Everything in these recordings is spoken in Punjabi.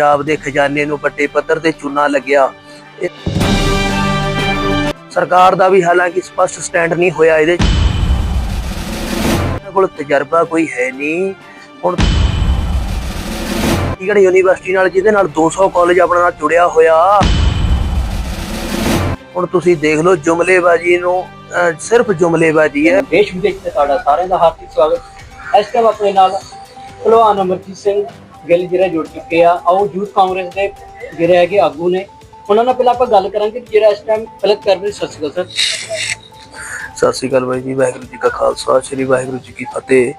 ਪੰਜਾਬ ਦੇ ਖਜ਼ਾਨੇ ਨੂੰ ਵੱਡੇ ਪੱਧਰ ਤੇ ਚੂਨਾ ਲੱਗਿਆ। ਸਰਕਾਰ ਦਾ ਵੀ ਹਾਲਾਂਕਿ ਸਪਸ਼ਟ ਸਟੈਂਡ ਨਹੀਂ ਹੋਇਆ ਇਹਦੇ ਕੋਲ ਤਜਰਬਾ ਕੋਈ ਹੈ ਨਹੀਂ। ਹੁਣ ਚੰਡੀਗੜ੍ਹ ਯੂਨੀਵਰਸਿਟੀ ਨਾਲ ਜਿਹਦੇ ਨਾਲ 200 ਕਾਲਜ ਆਪਣਾ ਨਾਲ ਜੁੜਿਆ ਹੋਇਆ। ਹੁਣ ਤੁਸੀਂ ਦੇਖ ਲਓ ਜੁਮਲੇਬਾਜ਼ੀ ਨੂੰ ਸਿਰਫ ਜੁਮਲੇਬਾਜ਼ੀ ਹੈ। ਦੇਸ਼ ਵਿਦੇਸ਼ ਤੇ ਤੁਹਾਡਾ ਸਾਰਿਆਂ ਦਾ ਹਾਰਦਿਕ ਸਵਾਗਤ। ਇਸ ਟਾਈਮ ਆਪਣੇ ਨਾਲ ਭਲਵਾਨ ਅਮਰਜੀਤ ਸਿੰਘ ਗਿੱਲ ਜਿਹੜੇ ਜੁੜ ਚੁੱਕੇ ਆ, ਆਓ ਯੂਥ ਕਾਂਗਰਸ ਦੇ ਜਿਹੜੇ ਹੈਗੇ ਆਗੂ ਨੇ, ਉਹਨਾਂ ਨਾਲ ਪਹਿਲਾਂ ਆਪਾਂ ਗੱਲ ਕਰਾਂਗੇ ਜਿਹੜਾ ਇਸ ਟਾਈਮ ਪਹਿਲਾਂ ਕਰ ਰਹੇ ਸਤਿ ਸ਼੍ਰੀ ਅਕਾਲ ਸਰ। ਸਤਿ ਸ਼੍ਰੀ ਅਕਾਲ ਬਾਈ ਜੀ, ਵਾਹਿਗੁਰੂ ਜੀ ਕਾ ਖਾਲਸਾ, ਸ੍ਰੀ ਵਾਹਿਗੁਰੂ ਜੀ ਕੀ ਫਤਿਹ।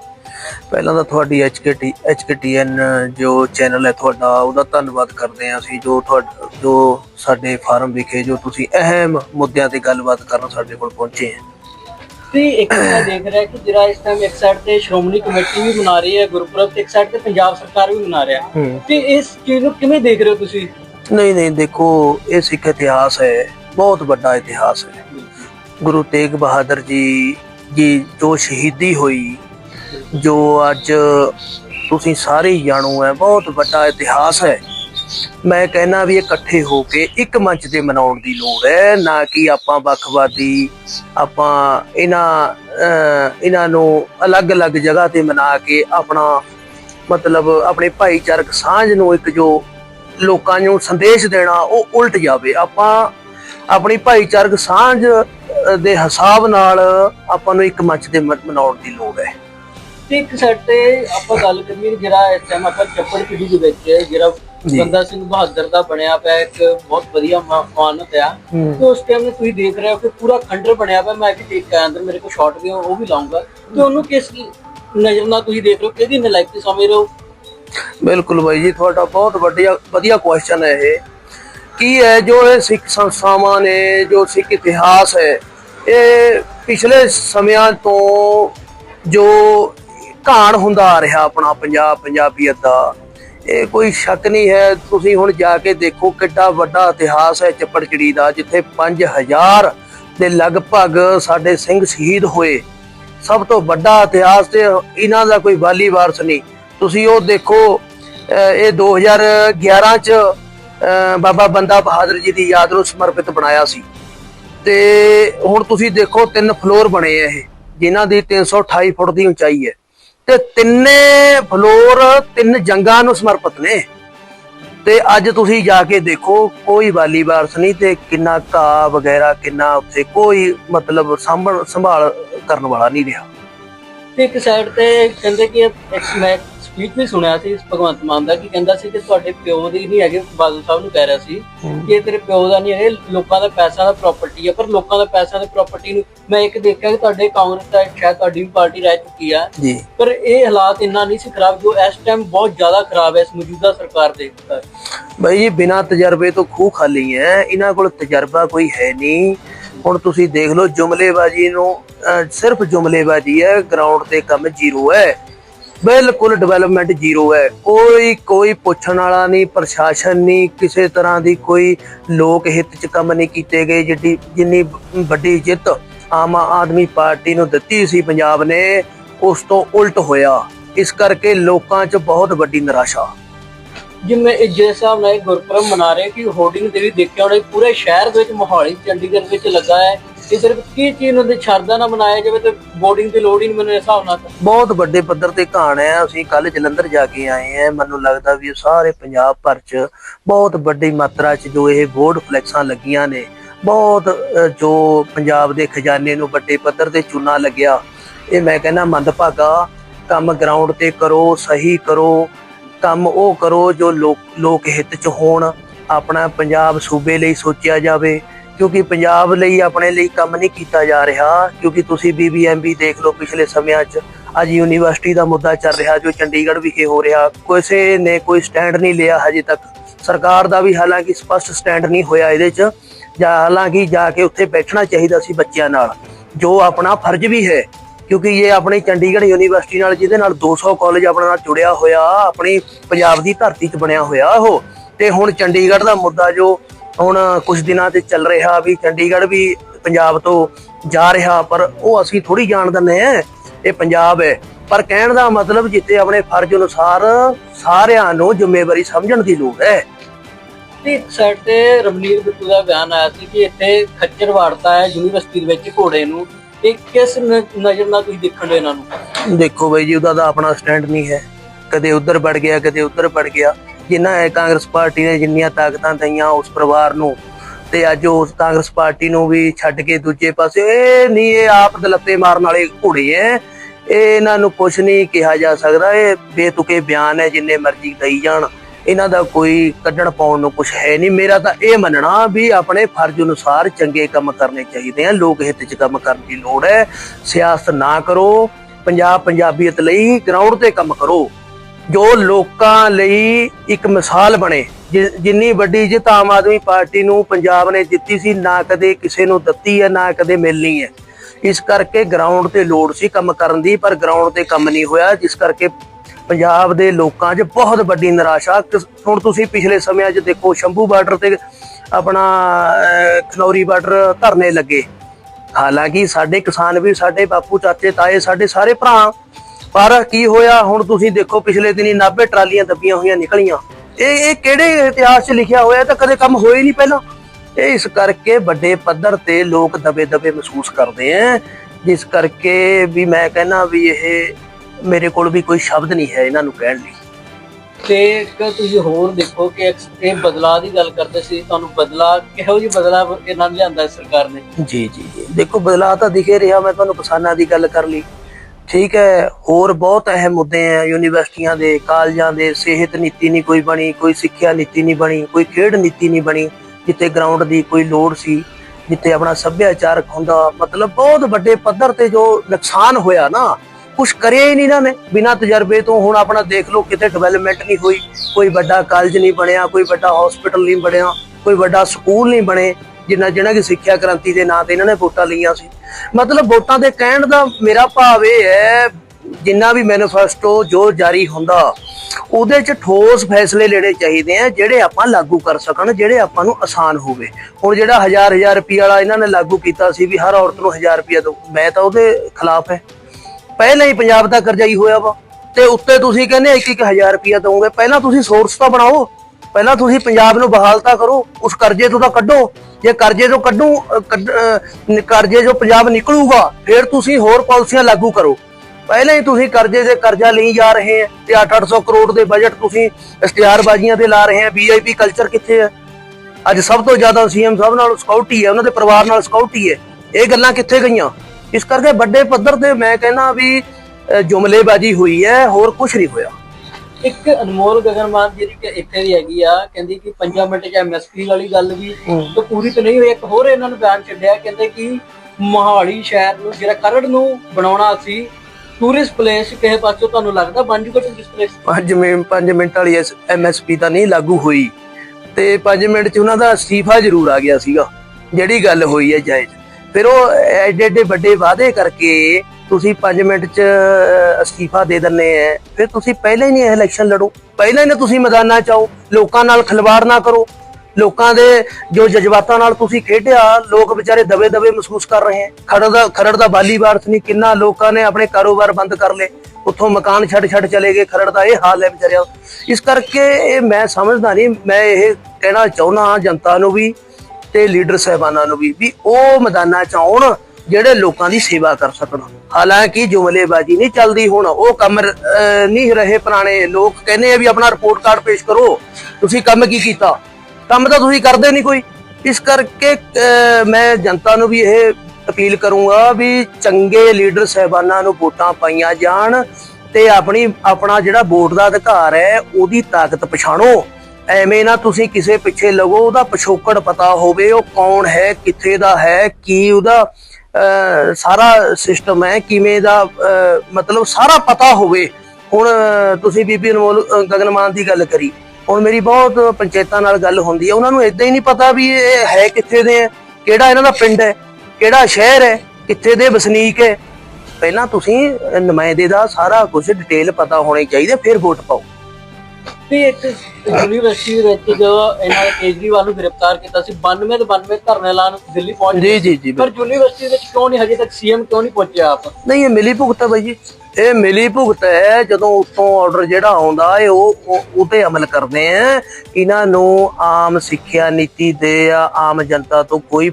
ਪਹਿਲਾਂ ਤਾਂ ਤੁਹਾਡੀ ਐਚਕੇਟੀ ਐਚਕੇਟੀਐਨ ਜੋ ਚੈਨਲ ਹੈ ਤੁਹਾਡਾ, ਉਹਦਾ ਧੰਨਵਾਦ ਕਰਦੇ ਹਾਂ ਅਸੀਂ, ਜੋ ਤੁਹਾਡਾ, ਜੋ ਸਾਡੇ ਫਾਰਮ ਵਿਖੇ ਜੋ ਤੁਸੀਂ ਅਹਿਮ ਮੁੱਦਿਆਂ ਤੇ ਗੱਲਬਾਤ ਕਰਨ ਸਾਡੇ ਕੋਲ ਪਹੁੰਚੇ ਹੈ। ਤੇ ਇੱਕ ਮੈਂ ਦੇਖ ਰਿਹਾ ਕਿ ਜਿਹੜਾ ਇਸ ਟਾਈਮ ਇੱਕ ਸਾਈਡ ਤੇ ਸ਼੍ਰੋਮਣੀ ਕਮੇਟੀ ਵੀ ਮਨਾ ਰਹੀ ਹੈ ਗੁਰਪੁਰਬ ਤੇ ਇੱਕ ਸਾਈਡ ਤੇ ਪੰਜਾਬ ਸਰਕਾਰ ਵੀ ਮਨਾ ਰਿਹਾ। ਹੂੰ। ਤੇ ਇਸ ਚੀਜ਼ ਨੂੰ ਕਿਵੇਂ ਦੇਖ ਰਹੇ ਹੋ ਤੁਸੀਂ? ਨਹੀਂ ਨਹੀਂ ਦੇਖੋ ਇਹ ਸਿੱਖ ਇਤਿਹਾਸ ਹੈ ਬਹੁਤ ਵੱਡਾ ਇਤਿਹਾਸ ਹੈ। ਗੁਰੂ ਤੇਗ ਬਹਾਦਰ ਜੀ ਜੀ ਜੋ ਸ਼ਹੀਦੀ ਹੋਈ ਜੋ ਅੱਜ ਤੁਸੀਂ ਸਾਰੇ ਹੀ ਜਾਣੂ ਹੈ ਬਹੁਤ ਵੱਡਾ ਇਤਿਹਾਸ ਹੈ। ਮੈਂ ਕਹਿਣਾ ਵੀ ਇਕੱਠੇ ਹੋ ਕੇ ਇੱਕ ਮੰਚ ਤੇ ਮਨਾਉਣ ਦੀ ਲੋੜ ਹੈ, ਨਾ ਕਿ ਆਪਾਂ ਵੱਖਵਾਦੀ, ਆਪਾਂ ਇਹਨਾਂ ਇਹਨਾਂ ਨੂੰ ਅਲੱਗ-ਅਲੱਗ ਜਗ੍ਹਾ ਤੇ ਮਨਾ ਕੇ ਆਪਣਾ ਮਤਲਬ ਆਪਣੇ ਭਾਈਚਾਰਕ ਸਾਂਝ ਨੂੰ ਇੱਕ ਜੋ ਲੋਕਾਂ ਨੂੰ ਸੰਦੇਸ਼ ਦੇਣਾ, ਉਹ ਉਲਟ ਜਾਵੇ। ਆਪਾਂ ਆਪਣੀ ਭਾਈਚਾਰਕ ਸਾਂਝ ਦੇ ਹਿਸਾਬ ਨਾਲ ਆਪਾਂ ਨੂੰ ਇੱਕ ਮੰਚ ਤੇ ਮਨਾਉਣ ਦੀ ਲੋੜ ਹੈ। ਤੇ ਇੱਕ ਸਾਈਡ ਤੇ ਆਪਾਂ ਗੱਲ ਕਰੀਏ ਜਿਹੜਾ ਇਸ ਟਾਈਮ ਆਪਾਂ ਚੱਪੜ ਪੀੜੀ ਦੇ ਵਿੱਚ ਜਿਹੜਾ ਬੰਦਾ ਸਿੰਘ ਬਹਾਦਰ ਦਾ ਬਣਿਆ ਪਿਆ ਇੱਕ ਬਹੁਤ ਵਧੀਆ ਮਾਨਤ ਆ। ਤੇ ਉਸ ਟਾਈਮ ਤੁਸੀਂ ਦੇਖ ਰਹੇ ਹੋ ਕਿ ਪੂਰਾ ਖੰਡਰ ਬਣਿਆ ਪਿਆ। ਮੈਂ ਕਿ ਦੇਖ ਕੇ ਅੰਦਰ ਮੇਰੇ ਕੋਲ ਸ਼ਾਟ ਵੀ ਉਹ ਵੀ ਲਾਉਂਗਾ। ਤੇ ਉਹਨੂੰ ਕਿਸ ਨਜ਼ਰ ਨਾਲ ਤੁਸੀਂ ਦੇਖ ਰਹੇ ਹੋ? ਕਿਹਦੀ ਨਲਾਇਕੀ ਸਮਝ ਰਹੇ ਹੋ? ਬਿਲਕੁਲ ਬਾਈ ਜੀ ਤੁਹਾਡਾ ਬਹੁਤ ਵੱਡਾ ਵਧੀਆ ਕੁਐਸਚਨ ਹੈ ਇਹ। ਕੀ ਹੈ ਜੋ ਇਹ ਸਿੱਖ ਸੰਸਥਾਵਾਂ ਨੇ ਜੋ ਸਿੱਖ ਇਤਿਹਾਸ ਹੈ ਇਹ ਪਿਛਲੇ ਸਮਿਆਂ ਤੋਂ ਜੋ ਘਾਣ ਹੁੰਦਾ ਆ ਰਿਹਾ ਆਪਣਾ ਪੰਜਾਬ ਪੰਜਾਬੀਅਤ ਦਾ ਇਹ ਕੋਈ ਸ਼ੱਕ ਨਹੀਂ ਹੈ। ਤੁਸੀਂ ਹੁਣ ਜਾ ਕੇ ਦੇਖੋ ਕਿੱਡਾ ਵੱਡਾ ਇਤਿਹਾਸ ਹੈ ਚੱਪੜਚਿੜੀ ਦਾ, ਜਿੱਥੇ 5000 ਦੇ ਲਗਭਗ ਸਾਡੇ ਸਿੰਘ ਸ਼ਹੀਦ ਹੋਏ। ਸਭ ਤੋਂ ਵੱਡਾ ਇਤਿਹਾਸ ਤੇ ਇਹਨਾਂ ਦਾ ਕੋਈ ਵਾਲੀ ਵਾਰਸ ਨਹੀਂ। ਤੁਸੀਂ ਉਹ ਦੇਖੋ, ਅਹ ਇਹ 2011 ਚ, ਅਹ ਬਾਬਾ ਬੰਦਾ ਬਹਾਦਰ ਜੀ ਦੀ ਯਾਦ ਨੂੰ ਸਮਰਪਿਤ ਬਣਾਇਆ ਸੀ। ਤੇ ਹੁਣ ਤੁਸੀਂ ਦੇਖੋ ਤਿੰਨ ਫਲੋਰ ਬਣੇ ਆ ਇਹ, ਜਿਨ੍ਹਾਂ ਦੀ 328 ਫੁੱਟ ਦੀ ਉਚਾਈ ਹੈ। ਤੇ ਤਿੰਨੇ ਫਲੋਰ, ਤਿੰਨ ਜੰਗਾਂ ਨੂੰ ਸਮਰਪਿਤ ਨੇ। ਤੇ ਅੱਜ ਤੁਸੀਂ ਜਾ ਕੇ ਦੇਖੋ, ਕੋਈ ਵਾਲੀ ਵਾਰਸ ਨਹੀਂ ਤੇ ਕਿੰਨਾ ਘਾਹ ਵਗੈਰਾ, ਕਿੰਨਾ ਉੱਥੇ ਕੋਈ ਮਤਲਬ ਸਾਂਭਣ, ਸੰਭਾਲ ਕਰਨ ਵਾਲਾ ਨਹੀਂ ਰਿਹਾ। ਤੇ ਇੱਕ ਸਾਈਡ ਤੇ ਕਹਿੰਦੇ ਕਿ ਮੈਂ ਸਪੀਚ ਵੀ ਸੁਣਿਆ ਸੀ ਭਗਵੰਤ ਮਾਨ ਦਾ ਕਿ ਕਹਿੰਦਾ ਸੀ ਕਿ ਤੁਹਾਡੇ ਪਿਓ ਦੀ ਨਹੀਂ ਹੈਗੇ ਬਾਦਲ ਸਾਹਿਬ ਨੂੰ ਕਹਿ ਰਿਹਾ ਸੀ ਕਿ ਇਹ ਤੇਰੇ ਪਿਓ ਦਾ ਨਹੀਂ ਹੈ ਇਹ ਲੋਕਾਂ ਦਾ ਪੈਸਾ ਦਾ ਪ੍ਰਾਪਰਟੀ ਹੈ ਪਰ ਲੋਕਾਂ ਦਾ ਪੈਸਾ ਦਾ ਪ੍ਰਾਪਰਟੀ ਨੂੰ ਮੈਂ ਇੱਕ ਦੇਖਿਆ ਕਿ ਤੁਹਾਡੇ ਕਾਂਗਰਸ ਦਾ ਸ਼ਾਇਦ ਤੁਹਾਡੀ ਵੀ ਪਾਰਟੀ ਰਹਿ ਚੁੱਕੀ ਆ। ਪਰ ਇਹ ਹਾਲਾਤ ਇੰਨਾ ਨਹੀਂ ਸੀ ਖਰਾਬ ਜੋ ਇਸ ਟਾਈਮ ਬਹੁਤ ਜ਼ਿਆਦਾ ਖਰਾਬ ਹੈ ਇਸ ਮੌਜੂਦਾ ਸਰਕਾਰ ਦੇ ਬਈ ਜੀ ਬਿਨਾਂ ਤਜਰਬੇ ਤੋਂ ਖੂਹ ਖਾਲੀ ਹੈ ਇਹਨਾਂ ਕੋਲ ਤਜਰਬਾ ਕੋਈ ਹੈ ਨਹੀਂ। ਹੁਣ ਤੁਸੀਂ ਦੇਖ ਲਓ ਜੁਮਲੇਬਾਜ਼ੀ ਨੂੰ ਸਿਰਫ ਜੁਮਲੇਬਾਜ਼ੀ ਹੈ ਗਰਾਊਂਡ ਤੇ ਕੰਮ ਜ਼ੀਰੋ ਹੈ। ਬਿਲਕੁਲ ਡਿਵੈਲਪਮੈਂਟ ਜ਼ੀਰੋ ਹੈ। ਕੋਈ ਕੋਈ ਪੁੱਛਣ ਵਾਲਾ ਨਹੀਂ, ਪ੍ਰਸ਼ਾਸਨ ਨਹੀਂ, ਕਿਸੇ ਤਰ੍ਹਾਂ ਦੀ ਕੋਈ ਲੋਕ ਹਿੱਤ ਚ ਕੰਮ ਨਹੀਂ ਕੀਤੇ ਗਏ, ਜਿੱਡੀ, ਜਿੰਨੀ ਵੱਡੀ ਜਿੱਤ ਆਮ ਆਦਮੀ ਪਾਰਟੀ ਨੂੰ ਦਿੱਤੀ ਸੀ ਪੰਜਾਬ ਨੇ, ਉਸ ਤੋਂ ਉਲਟ ਹੋਇਆ। ਇਸ ਕਰਕੇ ਲੋਕਾਂ 'ਚ ਬਹੁਤ ਵੱਡੀ ਨਿਰਾਸ਼ਾ। ਜਿਵੇਂ ਇਹ ਜਿਸ ਹਿਸਾਬ ਨਾਲ ਗੁਰਪੁਰਬ ਮਨਾ ਰਹੇ ਕਿ ਹੋਰਡਿੰਗ ਤੇ ਵੀ ਦੇਖਿਆ ਹੋਣਾ ਪੂਰੇ ਸ਼ਹਿਰ ਦੇ ਵਿੱਚ, ਮੋਹਾਲੀ, ਚੰਡੀਗੜ੍ਹ ਵਿੱਚ ਲੱਗਾ ਹੈ। ਇਹ ਸਿਰਫ ਕੀ ਚੀਜ਼ ਨੂੰ ਤੇ ਸ਼ਰਧਾ ਨਾਲ ਮਨਾਇਆ ਜਾਵੇ ਤੇ ਬੋਰਡਿੰਗ ਦੀ ਲੋੜ ਹੀ ਨਹੀਂ ਮੈਨੂੰ ਇਸ ਹਿਸਾਬ ਨਾਲ ਤਾਂ। ਬਹੁਤ ਵੱਡੇ ਪੱਧਰ ਤੇ ਕਹਾਣ ਹੈ। ਅਸੀਂ ਕੱਲ ਜਲੰਧਰ ਜਾ ਕੇ ਆਏ ਹਾਂ। ਮੈਨੂੰ ਲੱਗਦਾ ਵੀ ਇਹ ਸਾਰੇ ਪੰਜਾਬ ਭਰ ਚ ਬਹੁਤ ਵੱਡੀ ਮਾਤਰਾ ਚ ਜੋ ਇਹ ਬੋਰਡ ਫਲੈਕਸਾਂ ਲੱਗੀਆਂ ਨੇ ਬਹੁਤ ਅ, ਜੋ ਪੰਜਾਬ ਦੇ ਖਜ਼ਾਨੇ ਨੂੰ ਵੱਡੇ ਪੱਧਰ ਤੇ ਚੂਨਾ ਲੱਗਿਆ। ਇਹ ਮੈਂ ਕਹਿੰਦਾ ਮੰਦਭਾਗਾ ਕੰਮ ਗਰਾਊਂਡ ਤੇ ਕਰੋ ਸਹੀ ਕਰੋ ਕੰਮ ਉਹ ਕਰੋ ਜੋ ਲੋਕ ਲੋਕ ਹਿੱਤ ਚ ਹੋਣ ਆਪਣਾ ਪੰਜਾਬ ਸੂਬੇ ਲਈ ਸੋਚਿਆ ਜਾਵੇ। ਕਿਉਂਕਿ ਪੰਜਾਬ ਲਈ, ਆਪਣੇ ਲਈ ਕੰਮ ਨਹੀਂ ਕੀਤਾ ਜਾ ਰਿਹਾ, ਕਿਉਂਕਿ ਤੁਸੀਂ ਬੀਬੀਐਮਬੀ ਦੇਖ ਲਓ ਪਿਛਲੇ ਸਮਿਆਂ 'ਚ। ਅੱਜ ਯੂਨੀਵਰਸਿਟੀ ਦਾ ਮੁੱਦਾ ਚੱਲ ਰਿਹਾ, ਜੋ ਚੰਡੀਗੜ੍ਹ ਵਿਖੇ ਹੋ ਰਿਹਾ। ਕਿਸੇ ਨੇ ਕੋਈ ਸਟੈਂਡ ਨਹੀਂ ਲਿਆ ਹਜੇ ਤੱਕ। ਸਰਕਾਰ ਦਾ ਵੀ ਹਾਲਾਂਕਿ ਸਪਸ਼ਟ ਸਟੈਂਡ ਨਹੀਂ ਹੋਇਆ ਇਹਦੇ 'ਚ। ਜਾਂ ਹਾਲਾਂਕਿ ਜਾ ਕੇ ਉੱਥੇ ਬੈਠਣਾ ਚਾਹੀਦਾ ਸੀ ਬੱਚਿਆਂ ਨਾਲ। ਜੋ ਆਪਣਾ ਫਰਜ਼ ਵੀ ਹੈ, ਕਿਉਂਕਿ ਇਹ ਆਪਣੀ ਚੰਡੀਗੜ੍ਹ ਯੂਨੀਵਰਸਿਟੀ ਨਾਲ, ਜਿਹਦੇ ਨਾਲ 200 ਕਾਲਜ ਆਪਣੇ ਨਾਲ ਜੁੜਿਆ ਹੋਇਆ, ਆਪਣੀ ਪੰਜਾਬ ਦੀ ਧਰਤੀ 'ਚ ਬਣਿਆ ਹੋਇਆ ਉਹ। ਤੇ ਹੁਣ ਚੰਡੀਗੜ੍ਹ ਦਾ ਮੁੱਦਾ ਜੋ ਹੁਣ ਕੁਝ ਦਿਨਾਂ ਤੇ ਚੱਲ ਰਿਹਾ ਵੀ ਚੰਡੀਗੜ੍ਹ ਵੀ ਪੰਜਾਬ ਤੋਂ ਜਾ ਰਿਹਾ ਪਰ ਉਹ ਅਸੀਂ ਥੋੜੀ ਜਾਣ ਦਿੰਦੇ ਆ ਇਹ ਪੰਜਾਬ ਹੈ। ਪਰ ਕਹਿਣ ਦਾ ਮਤਲਬ ਜਿੱਥੇ ਆਪਣੇ ਫਰਜ਼ ਅਨੁਸਾਰ ਸਾਰਿਆਂ ਨੂੰ ਜ਼ਿੰਮੇਵਾਰੀ ਸਮਝਣ ਦੀ ਲੋੜ ਹੈ। ਤੇ ਸਾਈਡ ਤੇ ਰਮਨੀਰ ਬਿੱਟੂ ਦਾ ਬਿਆਨ ਆਇਆ ਸੀ ਕਿ ਇੱਥੇ ਖੱਚਰ ਵਾੜਤਾ ਹੈ ਯੂਨੀਵਰਸਿਟੀ ਦੇ ਵਿੱਚ ਘੋੜੇ ਨੂੰ। ਇਹ ਕਿਸ ਨਜ਼ਰ ਨਾਲ ਤੁਸੀਂ ਦੇਖਣ ਦੇ ਇਹਨਾਂ ਨੂੰ? ਦੇਖੋ ਬਾਈ ਜੀ ਉਹਦਾ ਤਾਂ ਆਪਣਾ ਸਟੈਂਡ ਨਹੀਂ ਹੈ। ਕਦੇ ਉੱਧਰ ਵੜ ਗਿਆ ਕਦੇ ਉੱਧਰ ਵੜ ਗਿਆ। ਜਿਨ੍ਹਾਂ ਕਾਂਗਰਸ ਪਾਰਟੀ ਨੇ ਜਿੰਨੀਆਂ ਤਾਕਤਾਂ ਦਈਆਂ ਉਸ ਪਰਿਵਾਰ ਨੂੰ ਤੇ ਅੱਜ ਉਸ ਕਾਂਗਰਸ ਪਾਰਟੀ ਨੂੰ ਵੀ ਛੱਡ ਕੇ ਦੂਜੇ ਪਾਸੇ, ਇਹ ਨਹੀਂ ਇਹ ਆਪ ਦਲੱਤੇ ਮਾਰਨ ਵਾਲੇ ਘੋੜੇ ਐ ਇਹ ਇਹਨਾਂ ਨੂੰ ਕੁਛ ਨਹੀਂ ਕਿਹਾ ਜਾ ਸਕਦਾ। ਇਹ ਬੇਤੁਕੇ ਬਿਆਨ ਹੈ, ਜਿੰਨੇ ਮਰਜ਼ੀ ਦਈ ਜਾਣ। ਇਹਨਾਂ ਦਾ ਕੋਈ ਕੱਢਣ ਪਾਉਣ ਨੂੰ ਕੁਝ ਹੈ ਨਹੀਂ ਮੇਰਾ ਤਾਂ ਇਹ ਮੰਨਣਾ ਵੀ ਆਪਣੇ ਫਰਜ਼ ਅਨੁਸਾਰ ਚੰਗੇ ਕੰਮ ਕਰਨੇ ਚਾਹੀਦੇ ਆ। ਲੋਕ ਹਿੱਤ 'ਚ ਕੰਮ ਕਰਨ ਦੀ ਲੋੜ ਹੈ। ਸਿਆਸਤ ਨਾ ਕਰੋ। ਪੰਜਾਬ ਪੰਜਾਬੀਅਤ ਲਈ ਗਰਾਊਂਡ ਤੇ ਕੰਮ ਕਰੋ। ਜੋ ਲੋਕਾਂ ਲਈ ਇੱਕ ਮਿਸਾਲ ਬਣੇ ਜਿੰਨੀ ਵੱਡੀ ਜਿੱਤ ਆਮ ਆਦਮੀ ਪਾਰਟੀ ਨੂੰ ਪੰਜਾਬ ਨੇ ਦਿੱਤੀ ਸੀ, ਨਾ ਕਦੇ ਕਿਸੇ ਨੂੰ ਦਿੱਤੀ ਹੈ, ਨਾ ਕਦੇ ਮਿਲਣੀ ਹੈ। ਇਸ ਕਰਕੇ ਗਰਾਊਂਡ ਤੇ ਲੋੜ ਸੀ ਕੰਮ ਕਰਨ ਦੀ, ਪਰ ਗਰਾਊਂਡ ਤੇ ਕੰਮ ਨਹੀਂ ਹੋਇਆ, ਜਿਸ ਕਰਕੇ ਪੰਜਾਬ ਦੇ ਲੋਕਾਂ 'ਚ ਬਹੁਤ ਵੱਡੀ ਨਿਰਾਸ਼ਾ। ਹੁਣ ਤੁਸੀਂ ਪਿਛਲੇ ਸਮਿਆਂ 'ਚ ਦੇਖੋ, ਸ਼ੰਭੂ ਬਾਰਡਰ ਤੇ ਆਪਣਾ ਖਨੌਰੀ ਬਾਰਡਰ ਧਰਨੇ ਲੱਗੇ। ਹਾਲਾਂਕਿ ਸਾਡੇ ਕਿਸਾਨ ਵੀ, ਸਾਡੇ ਬਾਪੂ, ਚਾਚੇ, ਤਾਏ, ਸਾਡੇ ਸਾਰੇ ਭਰਾ ਪਰ ਕੀ ਹੋਇਆ? ਹੁਣ ਤੁਸੀਂ ਦੇਖੋ ਪਿਛਲੇ ਦਿਨੀ 90 ਟਰਾਲੀਆਂ ਦੱਬੀਆਂ ਹੋਈਆਂ ਨਿਕਲੀਆਂ। ਇਹ ਇਹ ਕਿਹੜੇ ਇਤਿਹਾਸ 'ਚ ਲਿਖਿਆ ਹੋਇਆ? ਤਾਂ ਕਦੇ ਕੰਮ ਹੋਏ ਨਹੀਂ ਪਹਿਲਾਂ। ਇਹ ਇਸ ਕਰਕੇ ਵੱਡੇ ਪੱਧਰ ਤੇ ਲੋਕ ਦਬੇ ਦਬੇ ਮਹਿਸੂਸ ਕਰਦੇ ਆ ਜਿਸ ਕਰਕੇ ਵੀ ਮੈਂ ਕਹਿੰਦਾ ਵੀ ਇਹ ਮੇਰੇ ਕੋਲ ਵੀ ਕੋਈ ਸ਼ਬਦ ਨਹੀਂ ਹੈ ਇਹਨਾਂ ਨੂੰ ਕਹਿਣ ਲਈ। ਤੇ ਇੱਕ ਤੁਸੀਂ ਹੋਰ ਦੇਖੋ ਕਿ ਇਹ ਬਦਲਾਅ ਦੀ ਗੱਲ ਕਰਦੇ ਸੀ ਤੁਹਾਨੂੰ ਬਦਲਾ ਕਿਹੋ ਜਿਹੀ ਬਦਲਾਅ ਇਹਨਾਂ ਨੇ ਲਿਆਂਦਾ ਸਰਕਾਰ ਨੇ? ਜੀ ਜੀ ਜੀ। ਦੇਖੋ ਬਦਲਾਅ ਤਾਂ ਦਿਖੇ ਰਿਹਾ ਮੈਂ ਤੁਹਾਨੂੰ ਕਿਸਾਨਾਂ ਦੀ ਗੱਲ ਕਰ ਲਈ। ਠੀਕ ਹੈ, ਹੋਰ ਬਹੁਤ ਅਹਿਮ ਮੁੱਦੇ ਆ, ਯੂਨੀਵਰਸਿਟੀਆਂ ਦੇ, ਕਾਲਜਾਂ ਦੇ, ਸਿਹਤ ਨੀਤੀ ਨਹੀਂ ਕੋਈ ਬਣੀ, ਕੋਈ ਸਿੱਖਿਆ ਨੀਤੀ ਨਹੀਂ ਬਣੀ, ਕੋਈ ਖੇਡ ਨੀਤੀ ਨਹੀਂ ਬਣੀ, ਜਿੱਥੇ ਗਰਾਊਂਡ ਦੀ ਕੋਈ ਲੋੜ ਸੀ, ਜਿੱਥੇ ਆਪਣਾ ਸੱਭਿਆਚਾਰਕ ਹੁੰਦਾ, ਮਤਲਬ ਬਹੁਤ ਵੱਡੇ ਪੱਧਰ ਤੇ ਜੋ ਨੁਕਸਾਨ ਹੋਇਆ ਨਾ ਕੁਝ ਕਰਿਆ ਹੀ ਨਹੀਂ ਇਹਨਾਂ ਨੇ, ਬਿਨਾਂ ਤਜਰਬੇ ਤੋਂ ਹੁਣ ਆਪਣਾ ਦੇਖ ਲਓ ਕਿਤੇ ਡਿਵੈਲਪਮੈਂਟ ਨਹੀਂ ਹੋਈ, ਕੋਈ ਵੱਡਾ ਕਾਲਜ ਨਹੀਂ ਬਣਿਆ, ਕੋਈ ਵੱਡਾ ਹਸਪੀਟਲ ਨਹੀਂ ਬਣਿਆ, ਕੋਈ ਵੱਡਾ ਸਕੂਲ ਨਹੀਂ ਬਣੇ, ਜਿੰਨਾ ਜਿਹਨਾਂ ਕਿ ਸਿੱਖਿਆ ਕ੍ਰਾਂਤੀ ਦੇ ਨਾਂ ਤੇ ਇਹਨਾਂ ਨੇ ਵੋਟਾਂ ਲਈਆਂ ਸੀ। ਮਤਲਬ ਵੋਟਾਂ ਦੇ ਕਹਿਣ ਦਾ ਮੇਰਾ ਭਾਵ ਇਹ ਹੈ, ਜਿੰਨਾ ਵੀ ਮੈਨੀਫੈਸਟੋ ਜੋ ਜਾਰੀ ਹੁੰਦਾ, ਉਹਦੇ 'ਚ ਠੋਸ ਫੈਸਲੇ ਲੈਣੇ ਚਾਹੀਦੇ ਆ, ਜਿਹੜੇ ਆਪਾਂ ਲਾਗੂ ਕਰ ਸਕਣ, ਜਿਹੜੇ ਆਪਾਂ ਨੂੰ ਆਸਾਨ ਹੋਵੇ। ਹੁਣ ਜਿਹੜਾ ਹਜ਼ਾਰ ਹਜ਼ਾਰ ਰੁਪਏ ਵਾਲਾ ਇਹਨਾਂ ਨੇ ਲਾਗੂ ਕੀਤਾ ਸੀ ਵੀ ਹਰ ਔਰਤ ਨੂੰ 1000 ਰੁਪਏ ਦੋ, ਮੈਂ ਤਾਂ ਉਹਦੇ ਖਿਲਾਫ ਹੈ। ਪਹਿਲਾਂ ਹੀ ਪੰਜਾਬ ਦਾ ਕਰਜ਼ਾਈ ਹੋਇਆ ਵਾ, ਤੇ ਉੱਤੇ ਤੁਸੀਂ ਕਹਿੰਦੇ ਇੱਕ ਇੱਕ ਹਜ਼ਾਰ ਰੁਪਇਆ ਦਵੋਗੇ, ਪਹਿਲਾਂ ਤੁਸੀਂ ਸੋਰਸ ਤਾਂ ਬਣਾਓ। ਪਹਿਲਾਂ ਤੁਸੀਂ ਪੰਜਾਬ ਨੂੰ ਬਹਾਲਤਾ ਕਰੋ, ਉਸ ਕਰਜ਼ੇ ਤੋਂ ਤਾਂ ਕੱਢੋ। ਜੇ ਕਰਜ਼ੇ ਤੋਂ ਕੱਢੂ ਕੱਢ- ਕਰਜ਼ੇ ਜੋ ਪੰਜਾਬ ਨਿਕਲੂਗਾ, ਫਿਰ ਤੁਸੀਂ ਹੋਰ ਪਾਲਿਸੀਆਂ ਲਾਗੂ ਕਰੋ। ਪਹਿਲਾਂ ਹੀ ਤੁਸੀਂ ਕਰਜ਼ੇ ਦੇ ਕਰਜ਼ਾ ਲਈ ਜਾ ਰਹੇ ਹੈ ਤੇ 8-800 ਕਰੋੜ ਦੇ ਬਜਟ ਤੁਸੀਂ ਇਸ਼ਤਿਹਾਰਬਾਜ਼ੀਆਂ ਤੇ ਲਾ ਰਹੇ ਹੈ। ਵੀਆਈਪੀ ਕਲਚਰ ਕਿੱਥੇ ਹੈ? ਅੱਜ ਸਭ ਤੋਂ ਜ਼ਿਆਦਾ ਸੀਐਮ ਸਾਹਿਬ ਨਾਲ ਸਕਾਊਟੀ ਹੈ, ਉਹਨਾਂ ਦੇ ਪਰਿਵਾਰ ਨਾਲ ਸਕਾਊਟੀ ਹੈ। ਇਹ ਗੱਲਾਂ ਕਿੱਥੇ ਗਈਆਂ? ਇਸ ਕਰਕੇ ਵੱਡੇ ਪੱਧਰ ਤੇ ਮੈਂ ਕਹਿੰਦਾ ਵੀ ਜੁਮਲੇਬਾਜ਼ੀ ਹੋਈ ਹੈ, ਹੋਰ ਕੁਝ ਨਹੀਂ ਹੋਇਆ। ਇੱਕ ਅਨਮੋਲ ਗਗਨਮਾਨ ਜਿਹੜੀ ਕਿ ਇੱਥੇ ਦੀ ਹੈਗੀ ਆ ਕਹਿੰਦੀ ਕਿ 5 ਮਿੰਟ ਚ ਐਮਐਸਪੀ ਵਾਲੀ ਗੱਲ ਵੀ ਤਾਂ ਪੂਰੀ ਤਾਂ ਨਹੀਂ ਹੋਈ ਇੱਕ ਹੋਰ ਇਹਨਾਂ ਨੂੰ ਬਿਆਨ ਛੱਡਿਆ ਕਹਿੰਦੇ ਕਿ ਮੋਹਾਲੀ ਸ਼ਹਿਰ ਨੂੰ ਜਿਹੜਾ ਕਰੜ ਨੂੰ ਬਣਾਉਣਾ ਸੀ ਟੂਰਿਸਟ ਪਲੇਸ ਕਿਸੇ ਪਾਸੋਂ ਤੁਹਾਨੂੰ ਲੱਗਦਾ ਬਣ ਜੂਗਾ ਟੂਰਿਸਟ ਪਲੇਸ 5 5 5 ਮਿੰਟ ਵਾਲੀ ਐਮਐਸਪੀ ਤਾਂ ਨਹੀਂ ਲਾਗੂ ਹੋਈ। ਤੇ 5 ਮਿੰਟ ਚ ਉਹਨਾਂ ਦਾ ਅਸਤੀਫਾ ਜ਼ਰੂਰ ਆ ਗਿਆ ਸੀਗਾ ਜਿਹੜੀ ਗੱਲ ਹੋਈ ਹੈ ਜਾਇਜ਼। ਫਿਰ ਉਹ ਐਡੇ ਐਡੇ ਵੱਡੇ ਵਾਅਦੇ ਕਰਕੇ ਤੁਸੀਂ 5 ਮਿੰਟ ਚ ਅਸਤੀਫਾ ਦੇ ਦਿੰਨੇ ਆ ਫਿਰ ਤੁਸੀਂ ਪਹਿਲਾਂ ਹੀ ਨਹੀਂ ਇਹ ਇਲੈਕਸ਼ਨ ਲੜੋ। ਪਹਿਲਾਂ ਹੀ ਨਾ ਤੁਸੀਂ ਮੈਦਾਨਾਂ ਚ ਆਓ। ਲੋਕਾਂ ਨਾਲ ਖਿਲਵਾੜ ਨਾ ਕਰੋ। ਲੋਕਾਂ ਦੇ ਜੋ ਜਜ਼ਬਾਤਾਂ ਨਾਲ ਤੁਸੀਂ ਖੇਡਿਆ, ਲੋਕ ਵਿਚਾਰੇ ਦਵੇ ਦਵੇ ਮਹਿਸੂਸ ਕਰ ਰਹੇ ਹਨ ਖਰੜ ਦਾ ਖਰੜ ਦਾ ਬਾਲੀ ਵਾਰਸ ਨਹੀਂ, ਕਿੰਨਾ ਲੋਕਾਂ ਨੇ ਆਪਣੇ ਕਾਰੋਬਾਰ ਬੰਦ ਕਰ ਲਏ। ਉੱਥੋਂ ਮਕਾਨ ਛੱਡ ਛੱਡ ਚਲੇ ਗਏ। ਖਰੜ ਦਾ ਇਹ ਹਾਲ ਹੈ ਵਿਚਾਰਿਆਂ। ਇਸ ਕਰਕੇ ਇਹ ਮੈਂ ਸਮਝਦਾ ਨਹੀਂ, ਮੈਂ ਇਹ ਕਹਿਣਾ ਚਾਹੁੰਦਾ ਜਨਤਾ ਨੂੰ ਵੀ ਤੇ ਲੀਡਰ ਸਹਿਬਾਨਾਂ ਨੂੰ ਵੀ ਵੀ ਉਹ ਮੈਦਾਨਾਂ ਚ ਆਉਣ। ਜਿਹੜੇ ਲੋਕਾਂ ਦੀ ਸੇਵਾ ਕਰ ਸਕਣ। ਹਾਲਾਂਕਿ ਜੁਮਲੇਬਾਜ਼ੀ ਨਹੀਂ ਚੱਲਦੀ ਹੁਣ, ਉਹ ਕੰਮ ਨਹੀਂ ਰਹੇ ਪੁਰਾਣੇ ਲੋਕ। ਕਹਿੰਦੇ ਆ ਵੀ ਆਪਣਾ ਰਿਪੋਰਟ ਕਾਰਡ ਪੇਸ਼ ਕਰੋ। ਤੁਸੀਂ ਕੰਮ ਕੀ ਕੀਤਾ? ਕੰਮ ਤਾਂ ਤੁਸੀਂ ਕਰਦੇ ਨਹੀਂ ਕੋਈ। ਇਸ ਕਰਕੇ ਮੈਂ ਜਨਤਾ ਨੂੰ ਵੀ ਇਹ ਅਪੀਲ ਕਰੂੰਗਾ ਵੀ ਚੰਗੇ ਲੀਡਰ ਸਹਿਬਾਨਾਂ ਨੂੰ ਵੋਟਾਂ ਪਾਈਆਂ ਜਾਣ ਤੇ ਆਪਣੀ, ਆਪਣਾ ਜਿਹੜਾ ਵੋਟ ਦਾ ਅਧਿਕਾਰ ਹੈ, ਉਹਦੀ ਤਾਕਤ ਪਛਾਣੋ। ਐਵੇਂ ਨਾ ਤੁਸੀਂ ਕਿਸੇ ਪਿੱਛੇ ਲੱਗੋ ਉਹਦਾ ਪਿਛੋਕੜ ਪਤਾ ਹੋਵੇ ਉਹ ਕੌਣ ਹੈ, ਕਿੱਥੇ ਦਾ ਹੈ, ਕੀ ਉਹਦਾ ਸਾਰਾ ਸਿਸਟਮ ਹੈ ਕਿਵੇਂ ਦਾ ਮਤਲਬ ਸਾਰਾ ਪਤਾ ਹੋਵੇ। ਹੁਣ ਅਹ, ਤੁਸੀਂ ਬੀਬੀ ਅਨਮੋਲ ਅਹ, ਗਗਨਮਾਨ ਦੀ ਗੱਲ ਕਰੀ। ਹੁਣ ਮੇਰੀ ਬਹੁਤ ਪੰਚਾਇਤਾਂ ਨਾਲ ਗੱਲ ਹੁੰਦੀ ਹੈ। ਉਹਨਾਂ ਨੂੰ ਇਦਾਂ ਹੀ ਨਹੀਂ ਪਤਾ ਵੀ ਇਹ ਹੈ ਕਿੱਥੇ ਦੇ ਹੈ ਕਿਹੜਾ ਇਹਨਾਂ ਦਾ ਪਿੰਡ ਹੈ ਕਿਹੜਾ ਸ਼ਹਿਰ ਹੈ ਕਿੱਥੇ ਦੇ ਵਸਨੀਕ ਹੈ। ਪਹਿਲਾਂ ਤੁਸੀਂ ਨੁਮਾਇੰਦੇ ਦਾ ਸਾਰਾ ਕੁਝ ਡਿਟੇਲ ਪਤਾ ਹੋਣੀ ਚਾਹੀਦੀ ਫਿਰ ਵੋਟ ਪਾਓ। ਵੀ ਇੱਕ ਯੂਨੀਵਰਸਿਟੀ ਦੇ ਵਿੱਚ ਜਦੋਂ ਇਹਨਾਂ ਨੇ ਕੇਜਰੀਵਾਲ ਨੂੰ ਗ੍ਰਿਫਤਾਰ ਕੀਤਾ ਸੀ 92 ਦੇ 92 ਧਰਨੇ ਲਾਉਣ ਦਿੱਲੀ ਪਹੁੰਚ ਜੀ ਜੀ ਜੀ ਪਰ ਯੂਨੀਵਰਸਿਟੀ ਵਿੱਚ ਕਿਉਂ ਨਹੀਂ ਹਜੇ ਤੱਕ ਸੀਐਮ ਕਿਉਂ ਨਹੀਂ ਪਹੁੰਚਿਆ ਆਪ? ਨਹੀਂ ਇਹ ਮਿਲੀ ਭੁਗਤ ਹੈ ਬਾਈ ਜੀ। ਇਹ ਮਿਲੀ ਭੁਗਤ ਹੈ ਜਦੋਂ ਉੱਤੋਂ ਆਰਡਰ ਜਿਹੜਾ ਆਉਂਦਾ ਹੈ ਉਹ ਉਹ- ਉਹ ਤੇ ਅਮਲ ਕਰਦੇ ਆ ਇਹਨਾਂ ਨੂੰ ਆਮ ਸਿੱਖਿਆ ਨੀਤੀ ਦੇ ਆਮ ਜਨਤਾ ਤੋਂ ਕੋਈ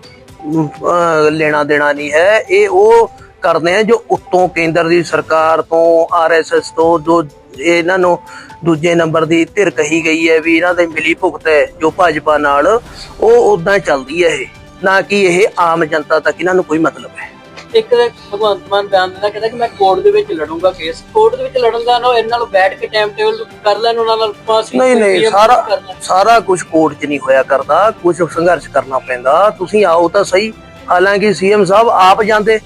ਲੈਣਾ ਦੇਣਾ ਨਹੀਂ ਹੈ। ਇਹ ਉਹ ਕਰਦੇ ਆ ਜੋ ਉੱਤੋਂ ਕੇਂਦਰ ਦੀ ਸਰਕਾਰ ਤੋਂ ਆਰਐਸਐਸ ਤੋਂ ਜੋ ਇਹਨਾਂ ਨੂੰ ਦੂਜੇ ਨੰਬਰ ਦੀ ਧਿਰ ਕਹੀ ਗਈ ਹੈ ਵੀ ਇਹਨਾਂ ਦੇ ਮਿਲੀ ਭੁਗਤ ਹੈ ਜੋ ਭਾਜਪਾ ਨਾਲ ਉਹ ਉਦਾਂ ਚੱਲਦੀ ਹੈ ਇਹ। ਨਾ ਕਿ ਇਹ ਆਮ ਜਨਤਾ ਤੱਕ ਇਹਨਾਂ ਨੂੰ ਕੋਈ ਮਤਲਬ ਹੈ। ਇੱਕ ਭਗਵੰਤ ਮਾਨ ਬਿਆਨ ਦਿੰਦਾ ਕਹਿੰਦਾ ਕਿ ਮੈਂ ਕੋਰਟ ਦੇ ਵਿੱਚ ਲੜੂੰਗਾ ਕੇਸ ਕੋਰਟ ਦੇ ਵਿੱਚ ਲੜਨ ਦਾ ਨਾ ਇਹਨਾਂ ਨਾਲ ਬੈਠ ਕੇ ਟਾਈਮ ਟੇਬਲ ਕਰ ਲੈਣ ਉਹਨਾਂ ਨਾਲ ਪਾਸ ਨਹੀਂ ਨਹੀਂ ਸਾਰਾ ਸਾਰਾ ਕੁਝ ਕੋਰਟ 'ਚ ਨਹੀਂ ਹੋਇਆ ਕਰਦਾ ਕੁਝ ਸੰਘਰਸ਼ ਕਰਨਾ ਪੈਂਦਾ। ਤੁਸੀਂ ਆਓ ਤਾਂ ਸਹੀ ਹਾਲਾਂਕਿ ਸੀਐਮ ਸਾਹਿਬ ਆਪ ਜਾਂਦੇ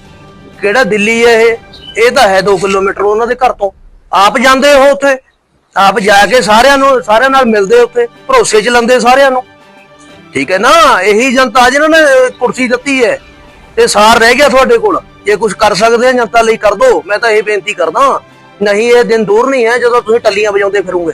ਕਿਹੜਾ ਦਿੱਲੀ ਹੈ ਇਹ? ਇਹ ਤਾਂ ਹੈ 2 ਕਿਲੋਮੀਟਰ ਉਹਨਾਂ ਦੇ ਘਰ ਤੋਂ। ਆਪ ਜਾਂਦੇ ਹੋ ਉੱਥੇ? ਆਪ ਜਾ ਕੇ ਸਾਰਿਆਂ ਨੂੰ, ਸਾਰਿਆਂ ਨਾਲ ਮਿਲਦੇ ਉੱਥੇ? ਭਰੋਸੇ 'ਚ ਲੰਦੇ ਸਾਰਿਆਂ ਨੂੰ? ਠੀਕ ਹੈ ਨਾ? ਇਹੀ ਜਨਤਾ ਜਿਹਨਾਂ ਨੇ ਕੁਰਸੀ ਦਿੱਤੀ ਹੈ। ਤੇ ਸਾਰ ਰਹਿ ਗਿਆ ਤੁਹਾਡੇ ਕੋਲ। ਜੇ ਕੁਝ ਕਰ ਸਕਦੇ ਆ, ਜਨਤਾ ਲਈ ਕਰ ਦੋ। ਮੈਂ ਤਾਂ ਇਹ ਬੇਨਤੀ ਕਰਦਾ। ਨਹੀਂ, ਇਹ ਦਿਨ ਦੂਰ ਨਹੀਂ ਹੈ ਜਦੋਂ ਤੁਸੀਂ ਟੱਲੀਆਂ ਵਜਾਉਂਦੇ ਫਿਰੋਗੇ।